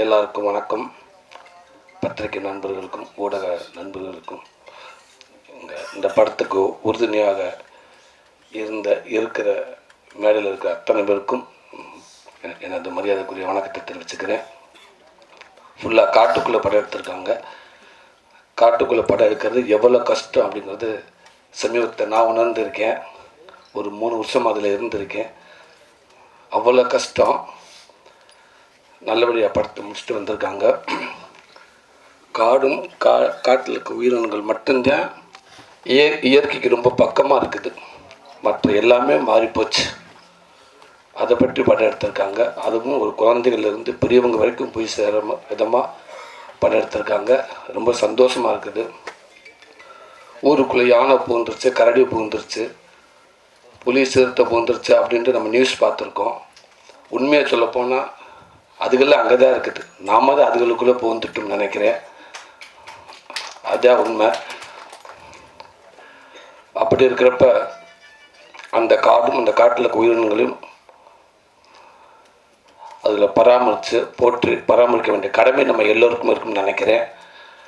எல்லாருக்கும் வணக்கம். பத்திரிகை நண்பர்களுக்கும் ஊடக நண்பர்களுக்கும் இந்த படத்துக்கு உறுதுணையாக இருந்த இருக்கிற மேடையில் இருக்கிற அத்தனை பேருக்கும் எனது மரியாதைக்குரிய வணக்கத்தை தெரிவிச்சுக்கிறேன். ஃபுல்லாக காட்டுக்குள்ளே படம் எடுத்திருக்காங்க. காட்டுக்குள்ளே படம் எடுக்கிறது எவ்வளோ கஷ்டம் அப்படிங்கிறது சமீபத்தை நான் உணர்ந்திருக்கேன். ஒரு மூணு வருஷம் அதில் இருந்திருக்கேன். அவ்வளோ கஷ்டம். நல்லபடியாக படுத்து முடிச்சுட்டு வந்திருக்காங்க. காடும் கா காட்டில் இருக்க உயிரினங்கள் மட்டும்தான் இய இயற்கைக்கு ரொம்ப பக்கமாக இருக்குது. மற்ற எல்லாமே மாறிப்போச்சு. அதை பற்றி படம் எடுத்திருக்காங்க. அதுவும் ஒரு குழந்தைகள்லேருந்து பெரியவங்க வரைக்கும் போய் சேர விதமாக படம் எடுத்திருக்காங்க. ரொம்ப சந்தோஷமாக இருக்குது. ஊருக்குள்ளே யானை பூந்துருச்சு கரடி பூந்துருச்சு புலி சிறுத்தை பூந்துருச்சு அப்படின்ட்டு நம்ம நியூஸ் பார்த்துருக்கோம். உண்மையை சொல்லப்போனால் அதுகள்லாம் அங்கே தான் இருக்குது. நாம தான் அதுகளுக்குள்ளே போந்துட்டோம்னு நினைக்கிறேன். அதுதான் உண்மை. அப்படி இருக்கிறப்ப அந்த காடும் அந்த காட்டில் உயிரினங்களையும் அதில் பராமரித்து போற்றி பராமரிக்க வேண்டிய கடமை நம்ம எல்லோருக்கும் இருக்கும்னு நினைக்கிறேன்.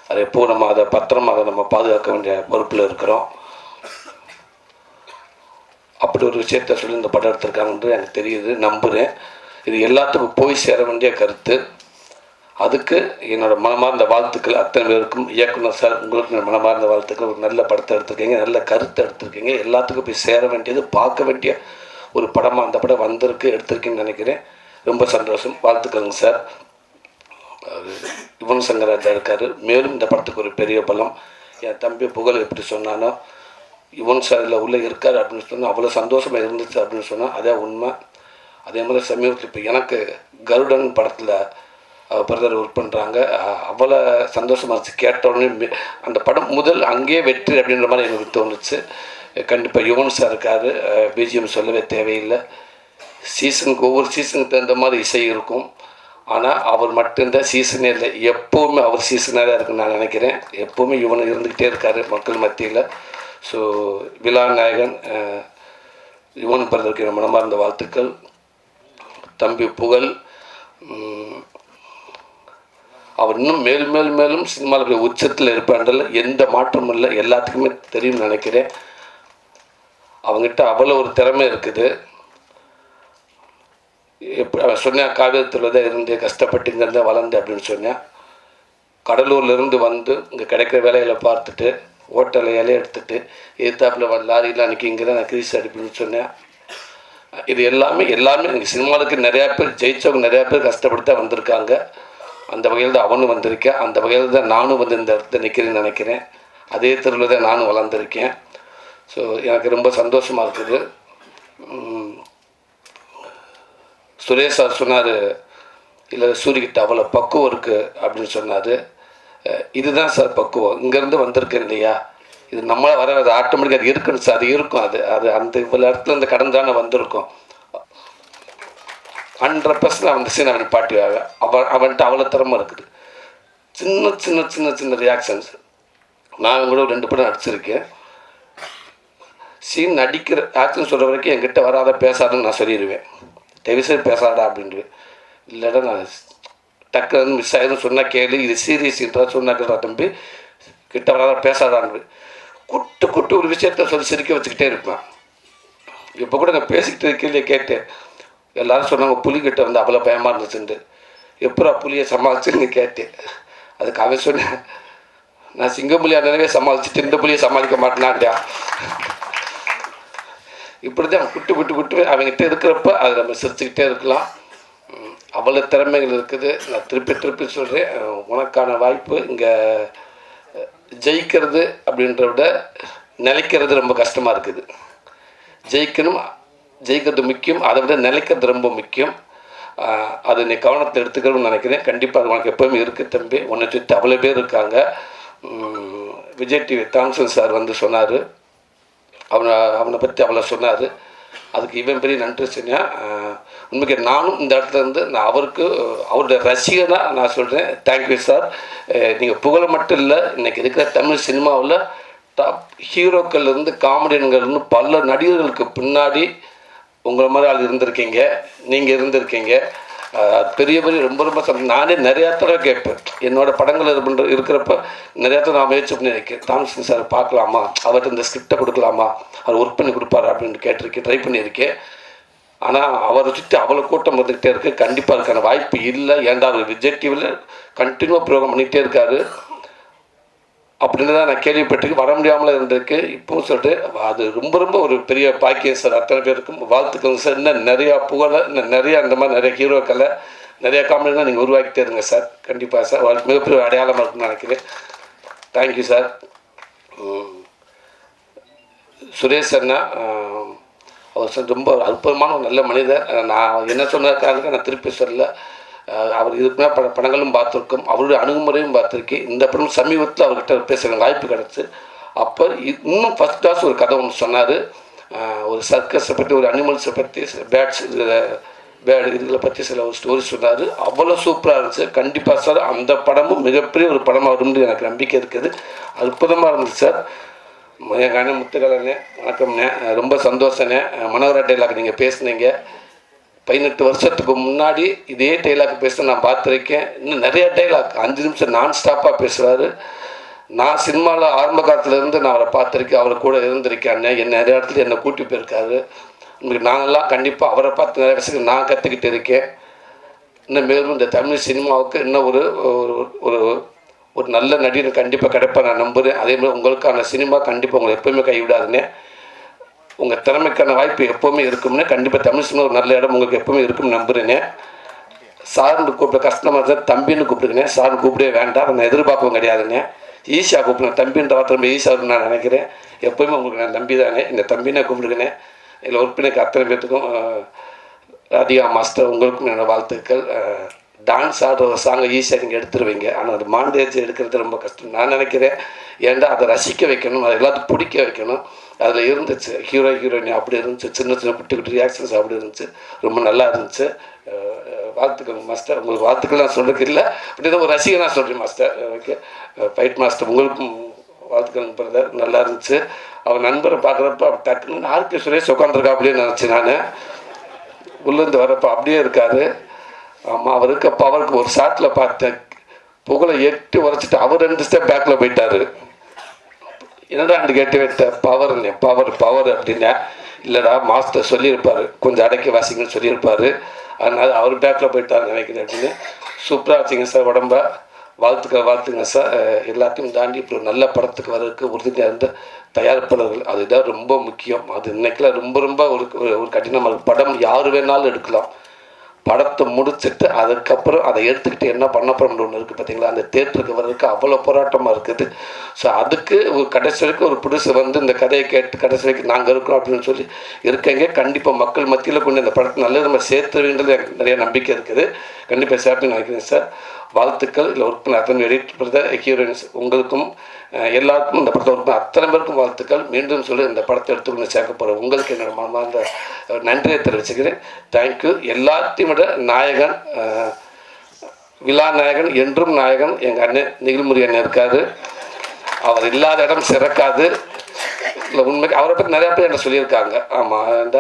அதை எப்போ நம்ம அதை பத்திரமா அதை நம்ம பாதுகாக்க வேண்டிய பொறுப்பில் இருக்கிறோம். அப்படி ஒரு விஷயத்த சொல்லி இந்த படம் எடுத்திருக்காங்கன்றது எனக்கு தெரியுது. நம்புகிறேன் இது எல்லாத்துக்கும் போய் சேர வேண்டிய கருத்து. அதுக்கு என்னோட மனமார்ந்த வாழ்த்துக்கள் அத்தனை பேருக்கும். இயக்குனர் சார் உங்களுக்கு மனமார்ந்த வாழ்த்துக்கள். ஒரு நல்ல படத்தை எடுத்திருக்கீங்க நல்ல கருத்தை எடுத்திருக்கீங்க. எல்லாத்துக்கும் போய் சேர வேண்டியது பார்க்க வேண்டிய ஒரு படமாக அந்த படம் வந்திருக்கு எடுத்திருக்கீங்கன்னு நினைக்கிறேன். ரொம்ப சந்தோஷம். வாழ்த்துக்கள்ங்க சார். அது யுவன் சங்கராஜா இருக்கார். மேலும் இந்த படத்துக்கு ஒரு பெரிய பலம். என் தம்பி புகழ் எப்படி சொன்னானோ யுவன் சார் இதில் உள்ளே இருக்கார் அப்படின்னு சொன்னால் அவ்வளோ சந்தோஷமாக இருந்துச்சு அப்படின்னு சொன்னால் அதே உண்மை. அதே மாதிரி சமீபத்தில் இப்போ எனக்கு கருடன் படத்தில் பிரதர் ஒர்க் பண்ணுறாங்க அவ்வளோ சந்தோஷமாக இருந்துச்சு. கேட்டோடனே அந்த படம் முதல் அங்கேயே வெற்றி அப்படின்ற மாதிரி எனக்கு தோணுச்சு. கண்டிப்பாக யுவன் சார் இருக்கார். பிஜிஎம் சொல்லவே தேவையில்லை. சீசனுக்கு ஒவ்வொரு சீசனுக்கு தகுந்த மாதிரி இசை இருக்கும். ஆனால் அவர் மட்டும்தான் சீசனே இல்லை. எப்போவுமே அவர் சீசனாக தான் இருக்குன்னு நான் நினைக்கிறேன். எப்போவுமே இவன் இருந்துக்கிட்டே இருக்கார் மக்கள் மத்தியில். ஸோ விழா நாயகன் யுவன் பிரதருக்கு மனமார்ந்த வாழ்த்துக்கள். தம்பி புகழ் அவர் இன்னும் மேல் மேல் மேலும் சினிமாவில் உச்சத்தில் இருப்பான்றல எந்த மாற்றமும் இல்லை. எல்லாத்துக்குமே தெரியும்னு நினைக்கிறேன். அவங்ககிட்ட அவ்வளோ ஒரு திறமை இருக்குது. எப்படி அவன் சொன்னேன் காவியத்தில் தான் இருந்து கஷ்டப்பட்டு இங்கே இருந்தால் வளர்ந்து அப்படின்னு சொன்னேன் கடலூர்லேருந்து வந்து இங்கே கிடைக்கிற வேலையில் பார்த்துட்டு ஹோட்டல் இலையை எடுத்துகிட்டு எதிர்த்தாப்புல வந்து லாரியில் அன்றைக்கி இங்கே தான் நான் கிரீஸ் அடிப்புன்னு சொன்னேன் இது எல்லாமே எல்லாமே இங்கே சினிமாவுக்கு நிறையா பேர் ஜெயிச்சவங்க நிறையா பேர் கஷ்டப்பட்டு தான் வந்திருக்காங்க. அந்த வகையில் தான் அவனும் வந்திருக்கேன். அந்த வகையில் தான் நானும் வந்து இந்த இடத்துல நிற்கிறேன்னு நினைக்கிறேன். அதே தெருவில் தான் நானும் வளர்ந்துருக்கேன். ஸோ எனக்கு ரொம்ப சந்தோஷமாக இருக்குது. சுரேஷ் சார் சொன்னார் இல்லை சூரியகிட்ட அவ்வளோ பக்குவம் இருக்குது அப்படின்னு சொன்னார். இதுதான் சார் பக்குவம். இங்கேருந்து வந்திருக்கேன் இல்லையா? இது நம்மளை வர அது ஆட்டோமேட்டிக்காக அது இருக்கணும் சார் அது இருக்கும் அது அது அந்த இவ்வளோ இடத்துல இந்த கடன் தானே வந்திருக்கும். ஹண்ட்ரட் பர்சன்ட் அவன் சீன் அவன் பாட்டி அவன் அவன்கிட்ட அவ்வளோ திறமை இருக்குது. சின்ன சின்ன சின்ன சின்ன ரியாக்ஷன்ஸ் நான் கூட ரெண்டு படம் நடிச்சிருக்கேன். சீன் நடிக்கிற ஆக்ஷன் சொல்கிற வரைக்கும் என்கிட்ட வராத பேசாதுன்னு நான் சொல்லிடுவேன். தயவுசெய்து பேசாதா அப்படின்ட்டு இல்லைடா நான் டக்குன்னு மிஸ் ஆகிடும் சொன்னால் கேளு. இது சீரியஸ்ன்றா சொன்னால் தம்பி. கிட்ட வராத பேசாதான்னு குட்டு குட்டு ஒரு விஷயத்த சொல்லி சிரிக்க வச்சுக்கிட்டே இருப்பேன். இப்போ கூட நான் பேசிக்கிட்டு இருக்கையிலே கேட்டேன். எல்லாரும் சொன்னாங்க புலிகிட்ட வந்து அவ்வளோ பயமாக இருந்துச்சுன்ட்டு. எப்படா புலியை சமாளிச்சுன்னு கேட்டேன். அதுக்கு அவன் சொன்னேன் நான் சிங்கப்புலியா நினைவே சமாளிச்சுட்டு இந்த புலியை சமாளிக்க மாட்டேனான்டா இப்படி தான் குட்டு குட்டு குட்டு அவங்ககிட்ட இருக்கிறப்ப அதை நம்ம சிரிச்சுக்கிட்டே இருக்கலாம். அவ்வளோ திறமைகள் இருக்குது. நான் திருப்பி திருப்பி சொல்கிறேன் உனக்கான வாய்ப்பு இங்கே ஜெயிக்கிறது அப்படின்றத விட நிலைக்கிறது ரொம்ப கஷ்டமாக இருக்குது. ஜெயிக்கணும் ஜெயிக்கிறது முக்கியம் அதை விட நிலைக்கிறது ரொம்ப முக்கியம். அது அதை நீ கவனத்தை எடுத்துக்கணும்னு நினைக்கிறேன். கண்டிப்பாக அது உனக்கு எப்போவுமே இருக்குது தம்பி. உன்னை சுற்றி அவ்வளோ பேர் இருக்காங்க. விஜய் டிவி தாம்சன் சார் வந்து சொன்னார். அவனை அவனை பற்றி அவ்வளோ சொன்னார். அதுக்கு இவன் பெரிய நன்றி சொன்னேன் உண்மைக்கு நானும் இந்த இடத்துல இருந்து நான் அவருக்கு அவருடைய ரசிகனாக நான் சொல்கிறேன் தேங்க்யூ சார் நீங்கள் புகழ மட்டும் இல்லை இன்றைக்கி இருக்கிற தமிழ் சினிமாவில் டாப் ஹீரோக்கள்லேருந்து காமெடியன்கள்னு பல நடிகர்களுக்கு பின்னாடி உங்களை மாதிரி ஆள் இருந்திருக்கீங்க. நீங்கள் இருந்திருக்கீங்க. பெரிய பெரிய ரொம்ப ரொம்ப சந்தோஷம். நானே நிறையா தடவை கேட்பேன். என்னோட படங்கள் இது பண்ணுற இருக்கிறப்ப நிறையா தடவை நான் முயற்சி பண்ணியிருக்கேன் தாமசிங் சார் பார்க்கலாமா? அவர்கிட்ட இந்த ஸ்கிரிப்டை கொடுக்கலாமா? அவர் ஒர்க் பண்ணி கொடுப்பாரு? அப்படின்னு கேட்டிருக்கேன் ட்ரை பண்ணியிருக்கேன். ஆனால் அவரை சுற்றி அவ்வளோ கூட்டம் வந்துக்கிட்டே இருக்குது கண்டிப்பாக இருக்கான வாய்ப்பு இல்லை. ஏன்டா அவர் விஜய் டிவியில் கண்டினியூவாக ப்ரோக்ராம் பண்ணிக்கிட்டே இருக்காரு. அப்படின்னு தான் நான் கேள்விப்பட்டிருக்கு வர முடியாமல் இருந்திருக்கு. இப்போவும் சொல்லிட்டு அது ரொம்ப ரொம்ப ஒரு பெரிய பாக்கியம் சார். அத்தனை பேருக்கும் வாழ்த்துக்கள் சார். இன்னும் நிறையா புகழை இன்னும் நிறையா அந்த மாதிரி நிறைய ஹீரோக்களை நிறைய காமெடிலாம் நீங்கள் உருவாக்கிட்டே இருங்க சார். கண்டிப்பாக சார். வாழ் மிகப்பெரிய அடையாளமாக இருக்குன்னு நினைக்கிறேன். Thank you sir. சுரேஷ் அண்ணா அவர் சார் ரொம்ப அற்புதமான ஒரு நல்ல மனிதர். நான் என்ன சொன்னதுக்காக நான் திருப்பி சொல்லலை. அவர் இதுக்கு பல படங்களும் பார்த்துருக்கோம். அவருடைய அணுகுமுறையும் பார்த்துருக்கேன். இந்த படம் சமீபத்தில் அவர்கிட்ட பேசுகிற வாய்ப்பு கிடச்சி. அப்போ இன்னும் ஃபஸ்ட் கிளாஸ் ஒரு கதை ஒன்று சொன்னார். ஒரு சர்க்கஸை பற்றி ஒரு அனிமல்ஸை பற்றி பேட்ஸ் பேட் இதுகளை பற்றி சில ஒரு ஸ்டோரி சொன்னார். அவ்வளோ சூப்பராக இருந்துச்சு. கண்டிப்பாக சார் அந்த படமும் மிகப்பெரிய ஒரு படமாக வரும்னு எனக்கு நம்பிக்கை இருக்குது. அற்புதமாக இருந்துச்சு சார் எங்கள் அண்ணன் முத்துக்கலண்ணே வணக்கம்ண்ணே ரொம்ப சந்தோஷண்ணே அஹ் மனோகரா நீங்கள் பேசுனீங்க. பதினெட்டு வருஷத்துக்கு முன்னாடி இதே டைலாக் பேச நான் பார்த்துருக்கேன். இன்னும் நிறையா டைலாக் அஞ்சு நிமிஷம் நான் ஸ்டாப்பாக பேசுகிறாரு நான் சினிமாவில் ஆரம்ப காலத்துலேருந்து நான் அவரை பார்த்துருக்கேன். அவர் கூட இருந்திருக்கேன் அண்ணன் என்ன நிறைய இடத்துல என்னை கூட்டி போயிருக்காரு. உங்களுக்கு நாங்கள்லாம் கண்டிப்பாக அவரை பார்த்து நிறைய விஷயங்கள் நான் கற்றுக்கிட்டு இருக்கேன். இன்னும் மேலும் இந்த தமிழ் சினிமாவுக்கு இன்னும் ஒரு ஒரு ஒரு ஒரு நல்ல நடிகர் கண்டிப்பாக கிடைப்பேன் நான் நம்புகிறேன் அதே மாதிரி உங்களுக்கான சினிமா கண்டிப்பாக உங்களை எப்போவுமே கைவிடாதுன்னே உங்கள் திறமைக்கான வாய்ப்பு எப்போவுமே இருக்கும்னு கண்டிப்பாக தமிழ் சினிமா ஒரு நல்ல இடம் உங்களுக்கு எப்போவுமே இருக்கும்னு நம்புகிறேனே சார்னு கூப்பிட கஸ்டமர் இருந்தால் தம்பின்னு கூப்பிடுங்க சார்னு கூப்பிடவே வேண்டாம். நான் எதிர்பார்க்கவும் கிடையாதுங்க. ஈஸியாக கூப்பிடுங்க. தம்பின்ற வார்த்தை ரொம்ப ஈஸியாக நான் நினைக்கிறேன். எப்போவுமே உங்களுக்கு நான் தம்பி தானே. இந்த தம்பினே கூப்பிடுங்கண்ணே இதில் உறுப்பினருக்கு அத்தனை பேர்த்துக்கும் ராதிகா மாஸ்டர் உங்களுக்கும் என்னோடய வாழ்த்துக்கள். டான்ஸ் ஆடுற ஒரு சாங்கை ஈஸியாக நீங்கள் எடுத்துருவீங்க. ஆனால் அது மாண்டேஜ் எடுக்கிறது ரொம்ப கஷ்டம். நான் நினைக்கிறேன் ஏன்டா அதை ரசிக்க வைக்கணும் அதை எல்லாத்தையும் பிடிக்க வைக்கணும். அதில் இருந்துச்சு ஹீரோ ஹீரோயின் அப்படி இருந்துச்சு சின்ன சின்ன குட்டி குட்டி ரியாக்ஷன்ஸ் அப்படி இருந்துச்சு. ரொம்ப நல்லா இருந்துச்சு. வாழ்த்துக்கள் மாஸ்டர் உங்களுக்கு வாழ்த்துக்கள் நான் சொல்கிறதுக்கு இல்லை. அப்படி தான் ஒரு ரசிகனாக சொல்கிறேன் மாஸ்டர் ஓகே ஃபைட் மாஸ்டர் உங்களுக்கும் வாழ்த்துக்கள் பிரதர் நல்லா இருந்துச்சு. அவர் நண்பரை பார்க்குறப்ப டக்குன்னு ஆர்கே சுரேஷ் உட்காந்துருக்கா அப்படின்னு நினச்சேன் நான். உள்ளேருந்து வரப்போ அப்படியே இருக்காரு. ஆமாம் அவருக்கு அப்போ அவருக்கு ஒரு ஷாட்டில் பார்த்தேன் புகழை எட்டு உரைச்சிட்டு அவர் ரெண்டு ஸ்டெப் பேக்கில் போயிட்டாரு. என்னடா கேட்டு வைத்த? பவர் பவர் பவர் அப்படின்னா இல்லைடா மாஸ்டர் சொல்லியிருப்பார். கொஞ்சம் அடக்கி வாசிங்கன்னு சொல்லியிருப்பார். அதனால் அவர் பேக்கில் போயிட்டார் நினைக்கிறேன் அப்படின்னு. சூப்பராக வச்சுங்க சார் உடம்ப. வாழ்த்துக்க வாழ்த்துங்க சார் எல்லாத்தையும் தாண்டி இப்படி ஒரு நல்ல படத்துக்கு வர்றதுக்கு உறுதியாக இருந்த தயாரிப்பாளர்கள். அதுதான் ரொம்ப முக்கியம். அது இன்னைக்கெல்லாம் ரொம்ப ரொம்ப ஒரு ஒரு- கடினமான கடினமாக படம். யார் வேணாலும் எடுக்கலாம். படத்தை முடிச்சுட்டு அதுக்கப்புறம் அதை எடுத்துக்கிட்டு என்ன பண்ண போகிறோம்னு ஒன்று இருக்குது பார்த்தீங்களா அந்த தேட்டருக்கு வர்றதுக்கு அவ்வளோ போராட்டமாக இருக்குது. ஸோ அதுக்கு ஒரு கடைசி வரைக்கும் ஒரு புதுசு வந்து இந்த கதையை கேட்டு கடைசி வரைக்கும் நாங்கள் இருக்கோம் அப்படின்னு சொல்லி இருக்கங்க கண்டிப்பாக மக்கள் மத்தியில் கொண்டு இந்த படத்தை நல்ல நம்ம சேர்த்துருவீங்கிறது எனக்கு நிறைய நம்பிக்கை இருக்குது. கண்டிப்பாக சேர்த்து நினைக்கிறேன் சார். வாழ்த்துக்கள். இல்லை உறுப்பினர் அத்தனை எடிட் பிரத ஹீரோயின்ஸ் உங்களுக்கும் எல்லாருக்கும் இந்த படத்தை உறுப்பினர் அத்தனை பேருக்கும் வாழ்த்துக்கள். மீண்டும் சொல்லி இந்த படத்தை எடுத்துக்கொண்டு சேர்க்க போகிறேன் உங்களுக்கு என்னோட மனமார்ந்த நன்றியை தெரிவிச்சுக்கிறேன். தேங்க்யூ எல்லாத்தையும் விட நாயகன் விழா நாயகன் என்றும் நாயகன். எங்கள் அண்ணன் நிகழ்முறை அண்ணன் இருக்காது அவர் இல்லாத இடம் சிறக்காது. இல்லை உண்மைக்கு அவரை பற்றி நிறையா பேர் என்ன சொல்லியிருக்காங்க. ஆமாம் அந்த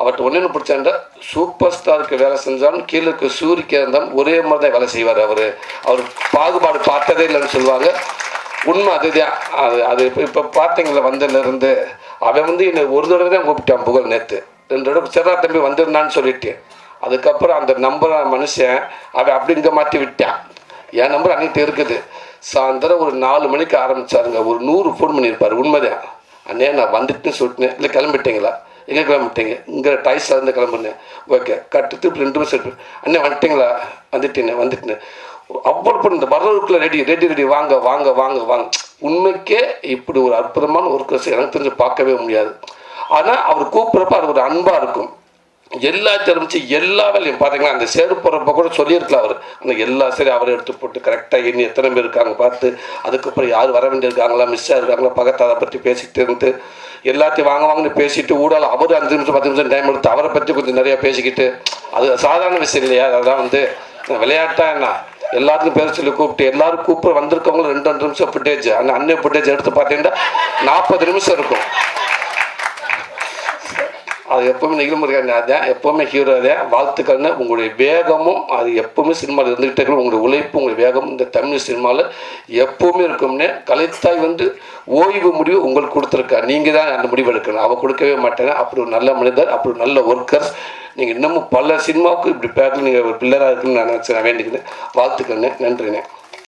அவர்கிட்ட ஒன்று பிடிச்சாண்டா சூப்பர் ஸ்டாருக்கு வேலை செஞ்சாலும் கீழே இருக்க சூரிக்கு இருந்தாலும் ஒரே மாதிரி தான் வேலை செய்வார் அவர். அவர் பாகுபாடு பார்த்ததே இல்லைன்னு சொல்லுவாங்க. உண்மை அதுதான். அது அது இப்போ இப்போ பார்த்தீங்களா வந்ததுலேருந்து அவன் வந்து என்னை ஒரு தடவை தான் கூப்பிட்டான் புகழ் நேற்று ரெண்டு தடவை சிறா தம்பி வந்திருந்தான்னு சொல்லிட்டு. அதுக்கப்புறம் அந்த நம்பரை மனுஷன் அவன் அப்படி இங்கே மாற்றி விட்டான். என் நம்பர் அன்னைக்கு இருக்குது. சாயந்தரம் ஒரு நாலு மணிக்கு ஆரம்பிச்சாருங்க. ஒரு நூறு ஃபோன் பண்ணியிருப்பார். உண்மைதான். அண்ணே நான் வந்துட்டுன்னு சொல்லிட்டேன் இல்லை கிளம்பிட்டீங்களா? எங்கே கிளம்பிட்டீங்க? இங்கே டைஸில் இருந்து கிளம்புனேன். ஓகே கட்டு திருப்பி ரெண்டு மாதம் அண்ணே வந்துட்டீங்களா? வந்துட்டேனே வந்துட்டேன். அவ்வளோ பண்ண இந்த வரவுக்குள்ளே ரெடி ரெடி ரெடி வாங்க வாங்க வாங்க வாங்க. உண்மைக்கே இப்படி ஒரு அற்புதமான ஒர்க்கர்ஸ் எனக்கு தெரிஞ்சு பார்க்கவே முடியாது. ஆனால் அவர் கூப்பிட்றப்ப அது ஒரு அன்பாக இருக்கும். எல்லா தெரிஞ்சு எல்லா வேலையும். பார்த்தீங்களா அந்த சேரு போகிறப்ப கூட சொல்லியிருக்கலாம் அவர். அந்த எல்லா சரி அவரை எடுத்து போட்டு கரெக்டாக எண்ணி எத்தனை பேர் இருக்காங்க பார்த்து அதுக்கப்புறம் யார் வர வேண்டியிருக்காங்களா மிஸ்ஸாக இருக்காங்களா பக்கத்து அதை பற்றி பேசிக்கிட்டு இருந்து எல்லாத்தையும் வாங்க வாங்கன்னு பேசிட்டு ஊடால் அவர் அஞ்சு நிமிஷம் பத்து நிமிஷம் டைம் எடுத்து அவரை பற்றி கொஞ்சம் நிறையா பேசிக்கிட்டு அது சாதாரண விஷயம் இல்லையா? அதான் வந்து விளையாட்டா என்ன? எல்லாத்துக்கும் பேர் சொல்லி கூப்பிட்டு எல்லாரும் கூப்பிட்டு வந்திருக்கவங்களும் ரெண்டு ரெண்டு நிமிஷம் ஃபுட்டேஜ் அந்த அன்னை ஃபுட்டேஜ் எடுத்து பார்த்தீங்கன்னா நாற்பது நிமிஷம் இருக்கும். அது எப்போவுமே இருக்காங்க அதான் எப்போவுமே ஹீரோ தான். வாழ்த்துக்கள்னு உங்களுடைய வேகமும் அது எப்போவுமே சினிமாவில் இருந்துகிட்டே இருக்கணும். உங்களுடைய உழைப்பு உங்களுடைய வேகம் இந்த தமிழ் சினிமாவில் எப்போவுமே இருக்கும்னே கலைத்தாய் வந்து ஓய்வு முடிவு உங்களுக்கு கொடுத்துருக்கா நீங்கள் தான் அந்த முடிவு எடுக்கணும். அவள் கொடுக்கவே மாட்டேங்க அப்படி ஒரு நல்ல மனிதர் அப்படி ஒரு நல்ல ஒர்க்கர்ஸ் நீங்கள் இன்னமும் பல சினிமாவுக்கு இப்படி பேக்கில் நீங்கள் ஒரு பில்லராக இருக்குன்னு நான் நினச்சி நான் வேண்டிக்கிறேன் வாழ்த்துக்கள்ண்ணே நன்றிண்ணே